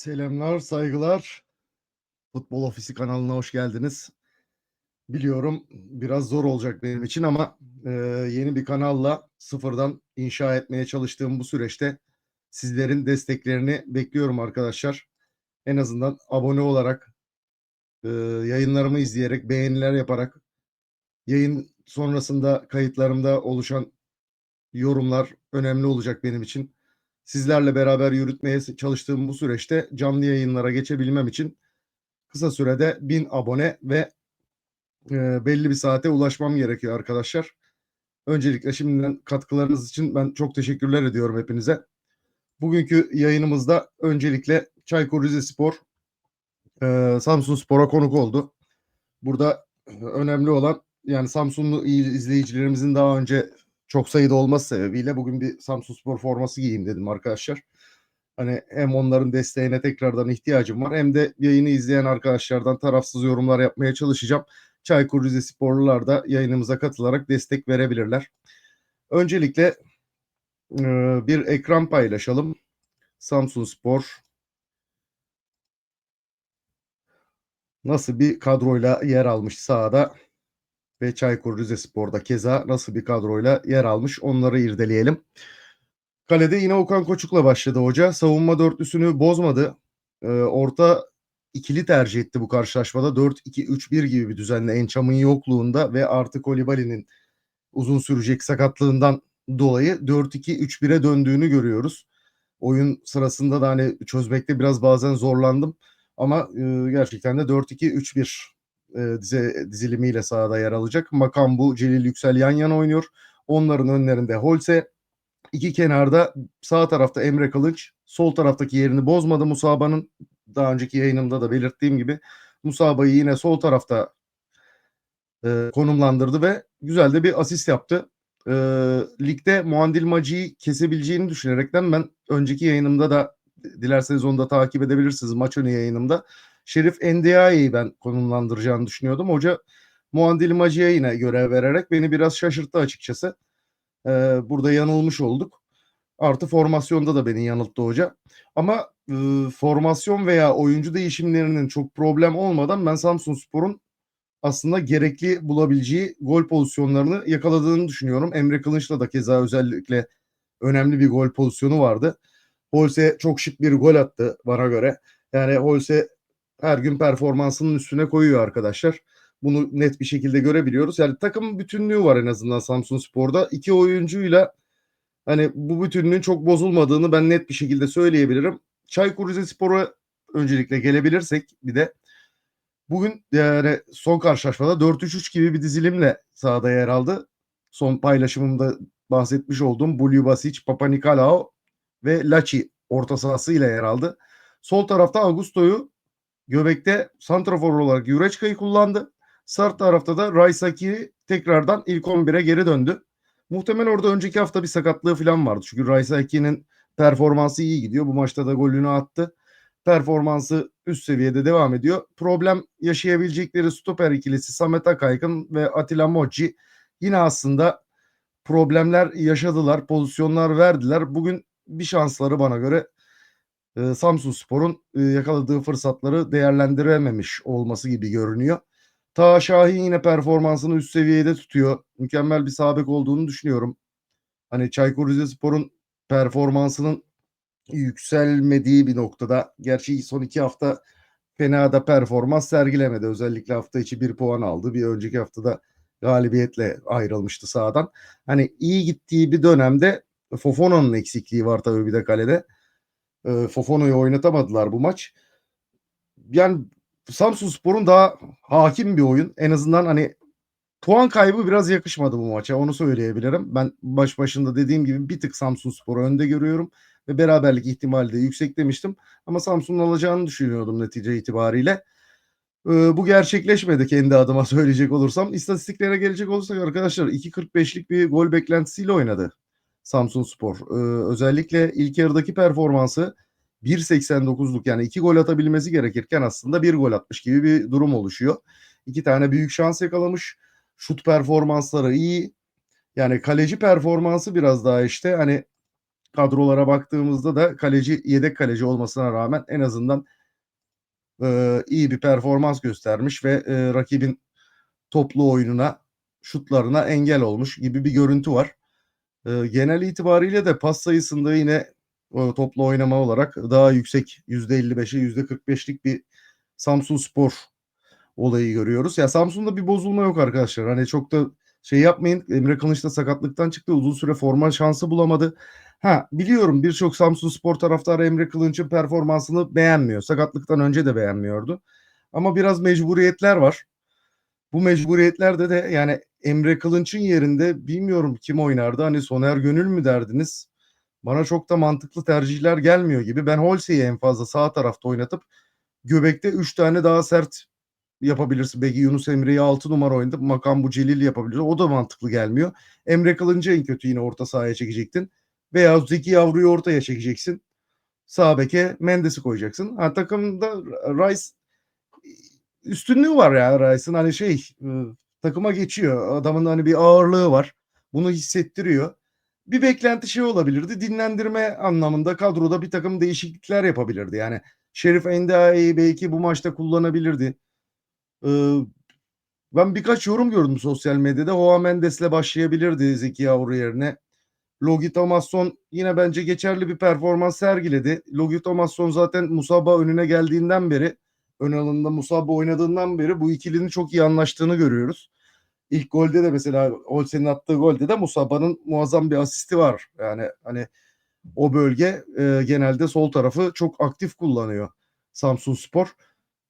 Selamlar, saygılar. Futbol Ofisi kanalına hoş geldiniz. Biliyorum biraz zor olacak benim için ama eee, yeni bir kanalla sıfırdan inşa etmeye çalıştığım bu süreçte sizlerin desteklerini bekliyorum arkadaşlar. En azından abone olarak, eee, yayınlarımı izleyerek, beğeniler yaparak, yayın sonrasında kayıtlarımda oluşan yorumlar önemli olacak benim için. Sizlerle beraber yürütmeye çalıştığım bu süreçte canlı yayınlara geçebilmem için kısa sürede 1000 abone ve eee, belli bir saate ulaşmam gerekiyor arkadaşlar. Öncelikle şimdiden katkılarınız için ben çok teşekkürler ediyorum hepinize. Bugünkü yayınımızda öncelikle Çaykur Rizespor eee Samsunspor'a konuk oldu. Burada önemli olan yani Samsunlu izleyicilerimizin daha önce çok sayıda olması sebebiyle bugün bir Samsunspor forması giyeyim dedim arkadaşlar. Hani hem onların desteğine tekrardan ihtiyacım var hem de yayını izleyen arkadaşlardan tarafsız yorumlar yapmaya çalışacağım. Çaykur Rizesporlular da yayınımıza katılarak destek verebilirler. Öncelikle eee, bir ekran paylaşalım. Samsunspor nasıl bir kadroyla yer almış sahada ve Çaykur Rizespor'da keza nasıl bir kadroyla yer almış onları irdeleyelim. Kalede yine Okan Koçuk'la başladı hoca. Savunma dörtlüsünü bozmadı. Ee, orta ikili tercih etti bu karşılaşmada. 4-2-3-1 gibi bir düzenle Ençam'ın yokluğunda ve artı Kolibali'nin uzun sürecek sakatlığından dolayı 4-2-3-1'e döndüğünü görüyoruz. Oyun sırasında da hani çözmekte biraz bazen zorlandım. Ama e, gerçekten de 4-2-3-1 e, dize, dizilimiyle sahada yer alacak. Makambu, Celil Yüksel yan yana oynuyor. Onların önlerinde Holse. İki kenarda sağ tarafta Emre Kılıç. Sol taraftaki yerini bozmadı Musaba'nın. Daha önceki yayınımda da belirttiğim gibi Musaba'yı yine sol tarafta e, konumlandırdı ve güzel de bir asist yaptı. E, ligde Muandil Maci'yi kesebileceğini düşünerekten ben önceki yayınımda da dilerseniz onu da takip edebilirsiniz maç önü yayınımda. Şerif Endiaye'yi ben konumlandıracağını düşünüyordum. Hoca Muandil Maci'ye yine görev vererek beni biraz şaşırttı açıkçası. Ee, burada yanılmış olduk. Artı formasyonda da beni yanılttı hoca. Ama e, formasyon veya oyuncu değişimlerinin çok problem olmadan ben Samsun Spor'un aslında gerekli bulabileceği gol pozisyonlarını yakaladığını düşünüyorum. Emre Kılınç'la da keza özellikle önemli bir gol pozisyonu vardı. Holse çok şık bir gol attı bana göre. Yani Holse her gün performansının üstüne koyuyor arkadaşlar. Bunu net bir şekilde görebiliyoruz. Yani takım bütünlüğü var en azından Samsun Spor'da. İki oyuncuyla hani bu bütünlüğün çok bozulmadığını ben net bir şekilde söyleyebilirim. Çaykur Rizespor'a öncelikle gelebilirsek bir de bugün yani son karşılaşmada 4-3-3 gibi bir dizilimle sahada yer aldı. Son paylaşımımda bahsetmiş olduğum Bulju Basic, Papa Nikolao ve Laci orta sahasıyla yer aldı. Sol tarafta Augusto'yu göbekte santrafor olarak Yureçka'yı kullandı. Sağ tarafta da Raisaki tekrardan ilk 11'e geri döndü. Muhtemelen orada önceki hafta bir sakatlığı falan vardı. Çünkü Raisaki'nin performansı iyi gidiyor. Bu maçta da golünü attı. Performansı üst seviyede devam ediyor. Problem yaşayabilecekleri stoper ikilisi Samet Akaykın ve Atilla Mochi yine aslında problemler yaşadılar. Pozisyonlar verdiler. Bugün bir şansları bana göre e, Samsun Spor'un e, yakaladığı fırsatları değerlendirememiş olması gibi görünüyor. Ta Şahin yine performansını üst seviyede tutuyor. Mükemmel bir sabek olduğunu düşünüyorum. Hani Çaykur Rizespor'un performansının yükselmediği bir noktada. Gerçi son iki hafta fena da performans sergilemedi. Özellikle hafta içi bir puan aldı. Bir önceki haftada galibiyetle ayrılmıştı sahadan. Hani iyi gittiği bir dönemde Fofona'nın eksikliği var tabii bir de kalede. E, Fofona'yı oynatamadılar bu maç. Yani Samsun Spor'un daha hakim bir oyun. En azından hani puan kaybı biraz yakışmadı bu maça. Onu söyleyebilirim. Ben baş başında dediğim gibi bir tık Samsun Spor'u önde görüyorum. Ve beraberlik ihtimali de yüksek demiştim. Ama Samsun'un alacağını düşünüyordum netice itibariyle. Ee, bu gerçekleşmedi kendi adıma söyleyecek olursam. İstatistiklere gelecek olursak arkadaşlar 2.45'lik bir gol beklentisiyle oynadı Samsun Spor. Ee, özellikle ilk yarıdaki performansı 1.89'luk yani iki gol atabilmesi gerekirken aslında bir gol atmış gibi bir durum oluşuyor. İki tane büyük şans yakalamış. Şut performansları iyi. Yani kaleci performansı biraz daha işte hani kadrolara baktığımızda da kaleci yedek kaleci olmasına rağmen en azından eee, iyi bir performans göstermiş ve, eee, rakibin toplu oyununa, şutlarına engel olmuş gibi bir görüntü var. Genel itibariyle de pas sayısında yine, toplu oynama olarak daha yüksek %55'e %45'lik bir Samsunspor olayı görüyoruz. Ya, Samsun'da bir bozulma yok arkadaşlar. Hani, çok da şey yapmayın, Emre Kılıç da sakatlıktan çıktı. Uzun süre forma şansı bulamadı. Ha, biliyorum birçok Samsunspor taraftarı Emre Kılınç'ın performansını beğenmiyor. Sakatlıktan önce de beğenmiyordu. Ama biraz mecburiyetler var. Bu mecburiyetlerde de yani Emre Kılınç'ın yerinde bilmiyorum kim oynardı. Hani Soner Gönül mü derdiniz? Bana çok da mantıklı tercihler gelmiyor gibi. Ben Holse'yi en fazla sağ tarafta oynatıp göbekte 3 tane daha sert yapabilirsin. Belki Yunus Emre'yi 6 numara oynatıp Makambu Celil yapabilirsin. O da mantıklı gelmiyor. Emre Kılınç'ı en kötü yine orta sahaya çekecektin. Veya Zeki Yavru'yu ortaya çekeceksin. Sağ beke Mendes'i koyacaksın. Ha, takımda Rice üstünlüğü var ya Rice'ın hani şey ıı, takıma geçiyor. Adamın hani bir ağırlığı var. Bunu hissettiriyor. Bir beklenti şey olabilirdi. Dinlendirme anlamında kadroda bir takım değişiklikler yapabilirdi. Yani Şerif Endiaye'yi belki bu maçta kullanabilirdi. Ee, ben birkaç yorum gördüm sosyal medyada. Hoa Mendes'le başlayabilirdi Zeki Yavru yerine. Logi Tomasson yine bence geçerli bir performans sergiledi. Logi Tomasson zaten Musaba önüne geldiğinden beri ön alanda Musaba oynadığından beri bu ikilinin çok iyi anlaştığını görüyoruz. İlk golde de mesela Olsen'in attığı golde de Musaba'nın muazzam bir asisti var. Yani hani o bölge e, genelde sol tarafı çok aktif kullanıyor Samsun Spor.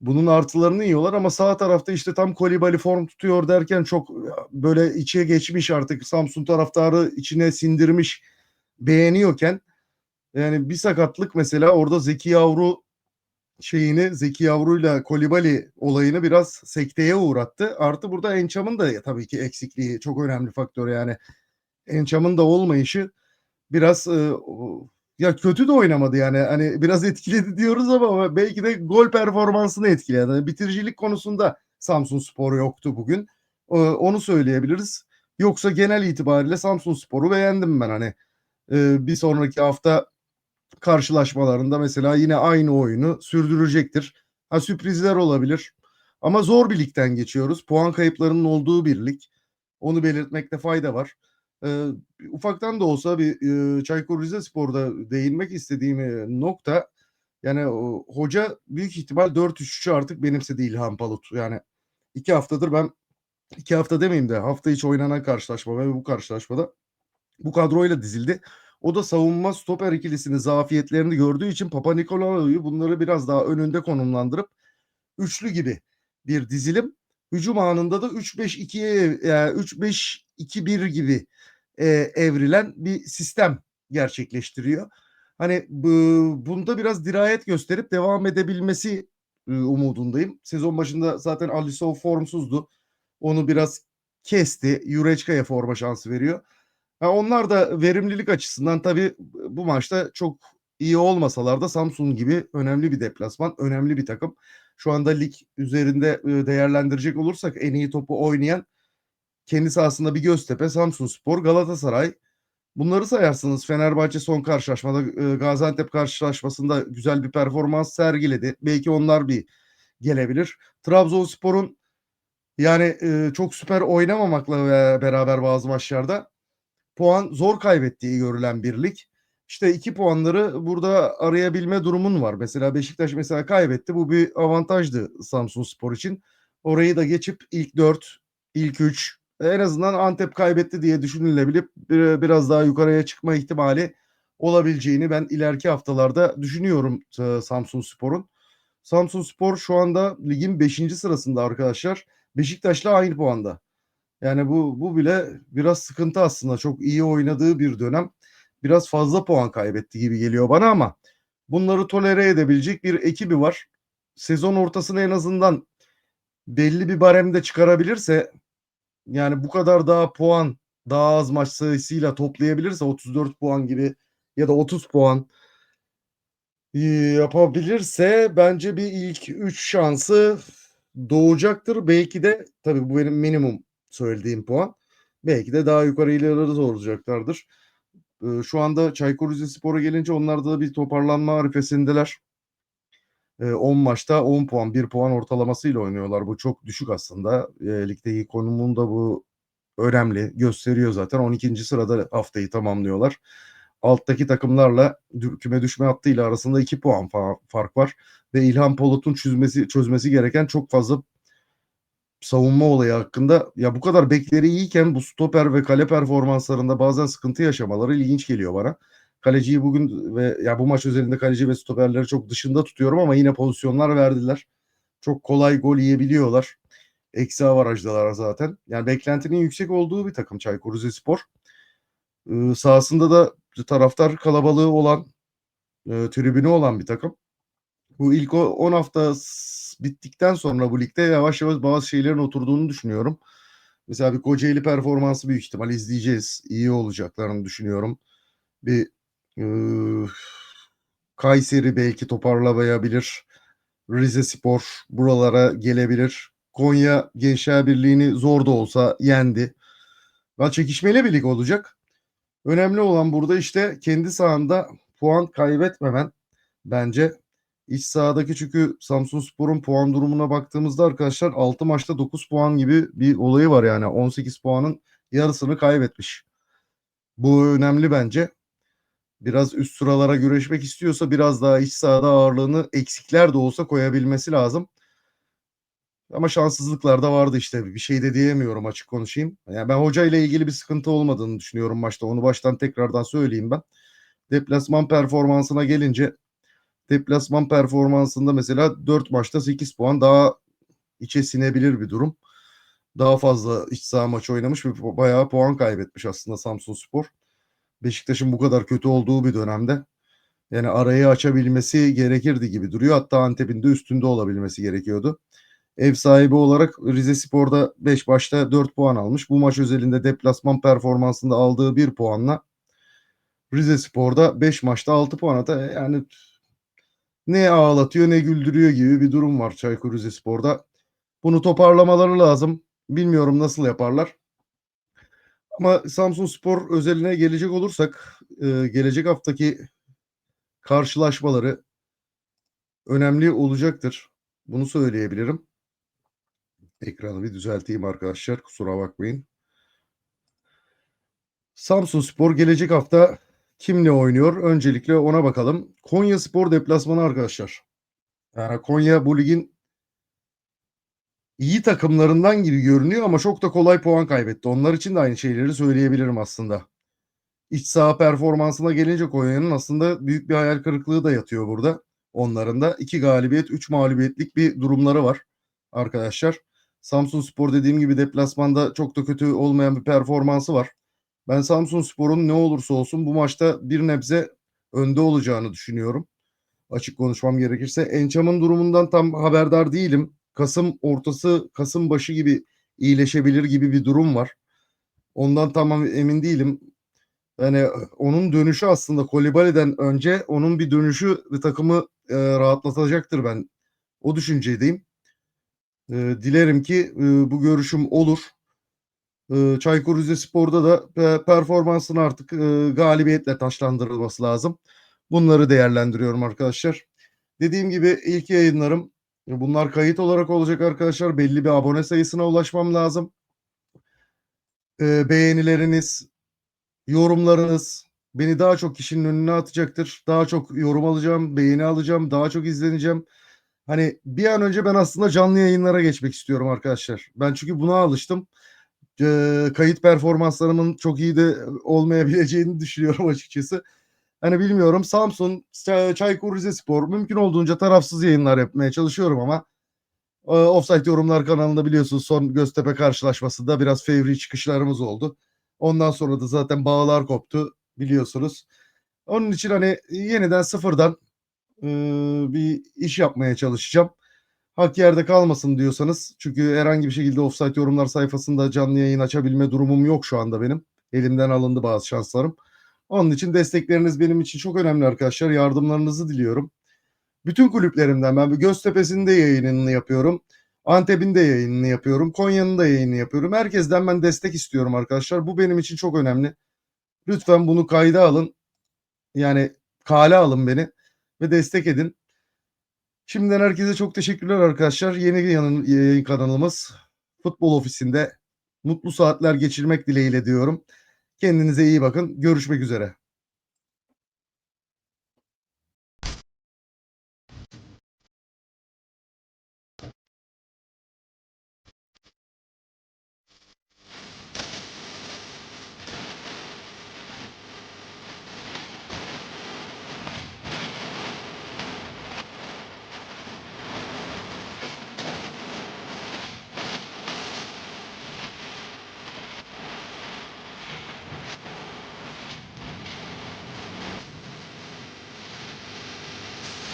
Bunun artılarını yiyorlar ama sağ tarafta işte tam Kolibali form tutuyor derken çok böyle içe geçmiş artık Samsun taraftarı içine sindirmiş beğeniyorken yani bir sakatlık mesela orada Zeki Yavru şeyini Zeki Yavru'yla Kolibali olayını biraz sekteye uğrattı. Artı burada Ençam'ın da tabii ki eksikliği çok önemli faktör yani. Ençam'ın da olmayışı biraz e, ya kötü de oynamadı yani. Hani biraz etkiledi diyoruz ama belki de gol performansını etkiledi. Yani bitiricilik konusunda Samsun Spor yoktu bugün. E, onu söyleyebiliriz. Yoksa genel itibariyle Samsun Spor'u beğendim ben hani. E, bir sonraki hafta karşılaşmalarında mesela yine aynı oyunu sürdürecektir. Ha sürprizler olabilir. Ama zor bir ligden geçiyoruz. Puan kayıplarının olduğu bir lig. Onu belirtmekte fayda var. Ee, ufaktan da olsa bir e, Çaykur Rizespor'da değinmek istediğim e, nokta yani o, hoca büyük ihtimal 4-3-3'ü artık benimsedi İlhan Palut. Yani iki haftadır ben iki hafta demeyeyim de hafta içi oynanan karşılaşma ve bu karşılaşmada bu kadroyla dizildi. O da savunma stoper ikilisinin zafiyetlerini gördüğü için Papa Nikolaou'yu bunları biraz daha önünde konumlandırıp üçlü gibi bir dizilim. Hücum anında da 3-5-2'ye yani 3-5-2-1 gibi e, evrilen bir sistem gerçekleştiriyor. Hani bu, bunda biraz dirayet gösterip devam edebilmesi e, umudundayım. Sezon başında zaten Alisov formsuzdu. Onu biraz kesti. Yureçka'ya forma şansı veriyor. Ha, onlar da verimlilik açısından tabii bu maçta çok iyi olmasalar da Samsun gibi önemli bir deplasman, önemli bir takım. Şu anda lig üzerinde değerlendirecek olursak en iyi topu oynayan kendi sahasında bir Göztepe, Samsunspor, Galatasaray. Bunları sayarsınız. Fenerbahçe son karşılaşmada Gaziantep karşılaşmasında güzel bir performans sergiledi. Belki onlar bir gelebilir. Trabzonspor'un yani çok süper oynamamakla beraber bazı maçlarda puan zor kaybettiği görülen bir lig. İşte iki puanları burada arayabilme durumun var. Mesela Beşiktaş mesela kaybetti. Bu bir avantajdı Samsun Spor için. Orayı da geçip ilk 4, ilk 3 en azından Antep kaybetti diye düşünülebilip biraz daha yukarıya çıkma ihtimali olabileceğini ben ileriki haftalarda düşünüyorum Samsun Spor'un. Samsun Spor şu anda ligin 5. sırasında arkadaşlar. Beşiktaş'la aynı puanda. Yani bu bu bile biraz sıkıntı aslında. Çok iyi oynadığı bir dönem. Biraz fazla puan kaybetti gibi geliyor bana ama bunları tolere edebilecek bir ekibi var. Sezon ortasına en azından belli bir baremde çıkarabilirse yani bu kadar daha puan daha az maç sayısıyla toplayabilirse 34 puan gibi ya da 30 puan yapabilirse bence bir ilk 3 şansı doğacaktır. Belki de tabii bu benim minimum söylediğim puan. Belki de daha yukarı ileride olacaklardır. Eee, şu anda Çaykur Rizespor'a gelince onlar da bir toparlanma arifesindeler. Eee, 10 maçta 10 puan, 1 puan ortalamasıyla oynuyorlar. Bu çok düşük aslında. Eee, ligdeki konumunda bu önemli. Gösteriyor zaten. 12. sırada haftayı tamamlıyorlar. Alttaki takımlarla küme düşme hattıyla arasında 2 puan fa fark var ve İlhan Polat'ın çözmesi çözmesi gereken çok fazla savunma olayı hakkında ya bu kadar bekleri iyiyken bu stoper ve kale performanslarında bazen sıkıntı yaşamaları ilginç geliyor bana. Kaleciyi bugün ve ya bu maç özelinde kaleci ve stoperleri çok dışında tutuyorum ama yine pozisyonlar verdiler. Çok kolay gol yiyebiliyorlar. Eksi avarajdalar zaten. Yani beklentinin yüksek olduğu bir takım Çaykur Rizespor. Iıı, sahasında da taraftar kalabalığı olan, eee, tribünü olan bir takım. Bu ilk o 10 hafta bittikten sonra bu ligde yavaş yavaş bazı şeylerin oturduğunu düşünüyorum. Mesela bir Kocaeli performansı büyük ihtimal izleyeceğiz. İyi olacaklarını düşünüyorum. Bir, ııı, Kayseri belki toparlamayabilir. Rizespor buralara gelebilir. Konya Gençler Birliği'ni zor da olsa yendi. Ya çekişmeli bir lig olacak. Önemli olan burada işte kendi sahanda puan kaybetmemen bence. İç sahadaki çünkü Samsunspor'un puan durumuna baktığımızda arkadaşlar 6 maçta 9 puan gibi bir olayı var yani 18 puanın yarısını kaybetmiş. Bu önemli bence. Biraz üst sıralara güreşmek istiyorsa biraz daha iç sahada ağırlığını eksikler de olsa koyabilmesi lazım. Ama şanssızlıklar da vardı işte. Bir şey de diyemiyorum açık konuşayım. Yani ben hocayla ilgili bir sıkıntı olmadığını düşünüyorum maçta. Onu baştan tekrardan söyleyeyim ben. Deplasman performansına gelince deplasman performansında mesela 4 maçta 8 puan daha içe sinebilir bir durum. Daha fazla iç saha maçı oynamış ve bayağı puan kaybetmiş aslında Samsunspor. Beşiktaş'ın bu kadar kötü olduğu bir dönemde yani arayı açabilmesi gerekirdi gibi duruyor. Hatta Antep'in de üstünde olabilmesi gerekiyordu. Ev sahibi olarak Rizespor'da 5 başta 4 puan almış. Bu maç özelinde deplasman performansında aldığı 1 puanla Rizespor'da 5 maçta 6 puan hatta yani ne ağlatıyor ne güldürüyor gibi bir durum var Çaykur Rizespor'da. Bunu toparlamaları lazım. Bilmiyorum nasıl yaparlar. Ama Samsunspor özeline gelecek olursak, eee, gelecek haftaki karşılaşmaları önemli olacaktır. Bunu söyleyebilirim. Ekranı bir düzelteyim arkadaşlar, kusura bakmayın. Samsunspor gelecek hafta kimle oynuyor? Öncelikle ona bakalım. Konyaspor deplasmanı arkadaşlar. Yani Konya bu ligin iyi takımlarından gibi görünüyor ama çok da kolay puan kaybetti. Onlar için de aynı şeyleri söyleyebilirim aslında. İç saha performansına gelince Konya'nın aslında büyük bir hayal kırıklığı da yatıyor burada. Onların da 2 galibiyet, 3 mağlubiyetlik bir durumları var arkadaşlar. Samsunspor dediğim gibi deplasmanda çok da kötü olmayan bir performansı var. Ben Samsunspor'un ne olursa olsun bu maçta bir nebze önde olacağını düşünüyorum. Açık konuşmam gerekirse. Encam'ın durumundan tam haberdar değilim. Kasım ortası, Kasım başı gibi iyileşebilir gibi bir durum var. Ondan tam emin değilim. Yani onun dönüşü aslında Kolibali'den önce onun bir dönüşü ve takımı e, rahatlatacaktır ben. O düşüncedeyim. E, dilerim ki e, bu görüşüm olur. E, Çaykur Rizespor'da da e, performansın artık e, galibiyetle taşlandırılması lazım. Bunları değerlendiriyorum arkadaşlar. Dediğim gibi ilk yayınlarım bunlar kayıt olarak olacak arkadaşlar. Belli bir abone sayısına ulaşmam lazım. E, beğenileriniz, yorumlarınız beni daha çok kişinin önüne atacaktır. Daha çok yorum alacağım, beğeni alacağım, daha çok izleneceğim. Hani bir an önce ben aslında canlı yayınlara geçmek istiyorum arkadaşlar. Ben çünkü buna alıştım. Eee, kayıt performanslarımın çok iyi de olmayabileceğini düşünüyorum açıkçası. Hani bilmiyorum Samsun, Çaykur Rizespor mümkün olduğunca tarafsız yayınlar yapmaya çalışıyorum ama eee, Offside Yorumlar kanalında biliyorsunuz son Göztepe karşılaşmasında biraz fevri çıkışlarımız oldu. Ondan sonra da zaten bağlar koptu biliyorsunuz. Onun için hani yeniden sıfırdan eee, bir iş yapmaya çalışacağım. Hak yerde kalmasın diyorsanız çünkü herhangi bir şekilde Offside Yorumlar sayfasında canlı yayın açabilme durumum yok şu anda benim. Elimden alındı bazı şanslarım. Onun için destekleriniz benim için çok önemli arkadaşlar. Yardımlarınızı diliyorum. Bütün kulüplerimden ben bir Göztepe'nin de yayınını yapıyorum. Antep'in de yayınını yapıyorum. Konya'nın da yayınını yapıyorum. Herkesten ben destek istiyorum arkadaşlar. Bu benim için çok önemli. Lütfen bunu kayda alın. Yani kale alın beni ve destek edin. Şimdiden herkese çok teşekkürler arkadaşlar. Yeni yanın yayın kanalımız Futbol Ofisi'nde mutlu saatler geçirmek dileğiyle diyorum. Kendinize iyi bakın. Görüşmek üzere.